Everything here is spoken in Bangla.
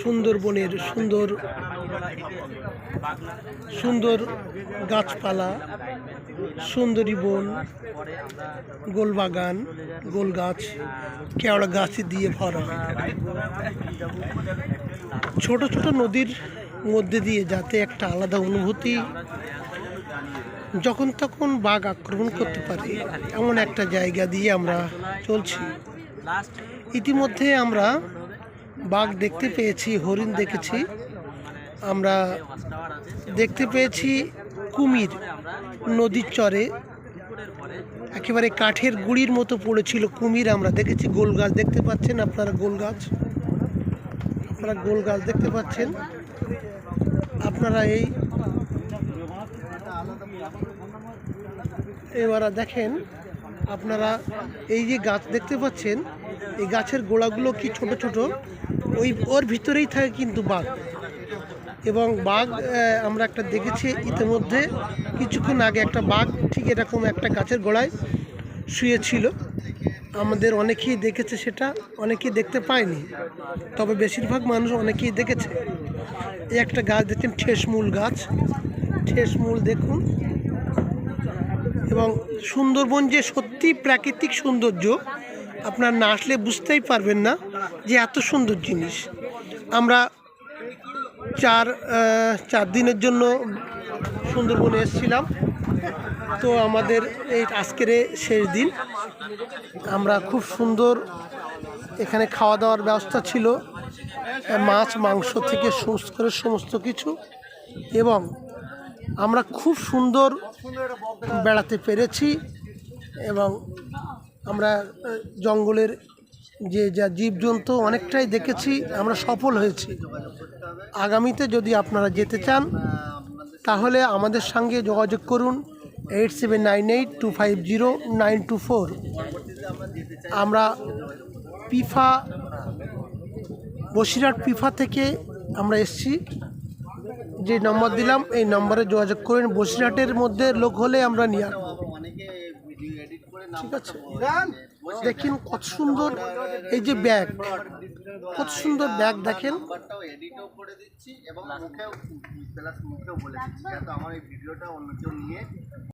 সুন্দরবনের সুন্দর সুন্দর গাছপালা, সুন্দরী বন, গোলবাগান গোল গাছ কেওড়া গাছ দিয়ে ভরা। ছোট ছোট নদীর মধ্যে দিয়ে যাতে একটা আলাদা অনুভূতি যখন তখন বাঘ আক্রমণ করতে পারে, এমন একটা জায়গা দিয়ে আমরা চলছি। ইতিমধ্যে আমরা বাঘ দেখতে পেয়েছি, হরিণ দেখেছি, আমরা দেখতে পেয়েছি কুমির নদীর চরে, একেবারে কাঠের গুড়ির মতো পড়েছিল কুমির, আমরা দেখেছি গোল গাছ দেখতে পাচ্ছেন আপনারা, গোল গাছ। আপনারা গোল গাছ দেখতে পাচ্ছেন। আপনারা এই এবারে দেখেন আপনারা এই যে গাছ দেখতে পাচ্ছেন, এই গাছের গোড়াগুলো কি ছোট ছোট? ওই, ওর ভিতরেই থাকে কিন্তু বাঘ। এবং বাঘ আমরা একটা দেখেছি ইতিমধ্যে। কিছুক্ষণ আগে একটা বাঘ ঠিক এরকম একটা গাছের গোড়ায় শুয়েছিল। আমাদের অনেকেই দেখেছে সেটা, অনেকেই দেখতে পায়নি। তবে বেশিরভাগ মানুষ অনেকেই দেখেছে। এই একটা গাছ দেখছেন, ঠেসমূল গাছ। ঠেসমূল দেখুন। এবং সুন্দরবন যে সত্যি প্রাকৃতিক সৌন্দর্য, আপনার না আসলে বুঝতেই পারবেন না যে এত সুন্দর জিনিস। আমরা চার চার দিনের জন্য সুন্দরবনে এসেছিলাম। তো আমাদের এই আজকের শেষ দিন। আমরা খুব সুন্দর এখানে খাওয়া দাওয়ার ব্যবস্থা ছিল। মাছ, মাংস থেকে সমস্ত করে সমস্ত কিছু এবং আমরা খুব সুন্দর বেড়াতে পেরেছি এবং আমরা জঙ্গলের যে, যা জীবজন্তু অনেকটাই দেখেছি, আমরা সফল হয়েছি। আগামীতে যদি আপনারা যেতে চান, তাহলে আমাদের সঙ্গে যোগাযোগ করুন eight seven nine eight two five zero nine two four. আমরা পিফা, বসিরহাট পিফা থেকে আমরা এসছি। যে নম্বর দিলাম, এই নম্বরে যোগাযোগ করেন। বসিরহাটের মধ্যে লোক হলে আমরা নিয়ে আসব। ঠিক আছে? দেখেন কত সুন্দর এই যে ব্যাগ। কত সুন্দর ব্যাগ দেখেন।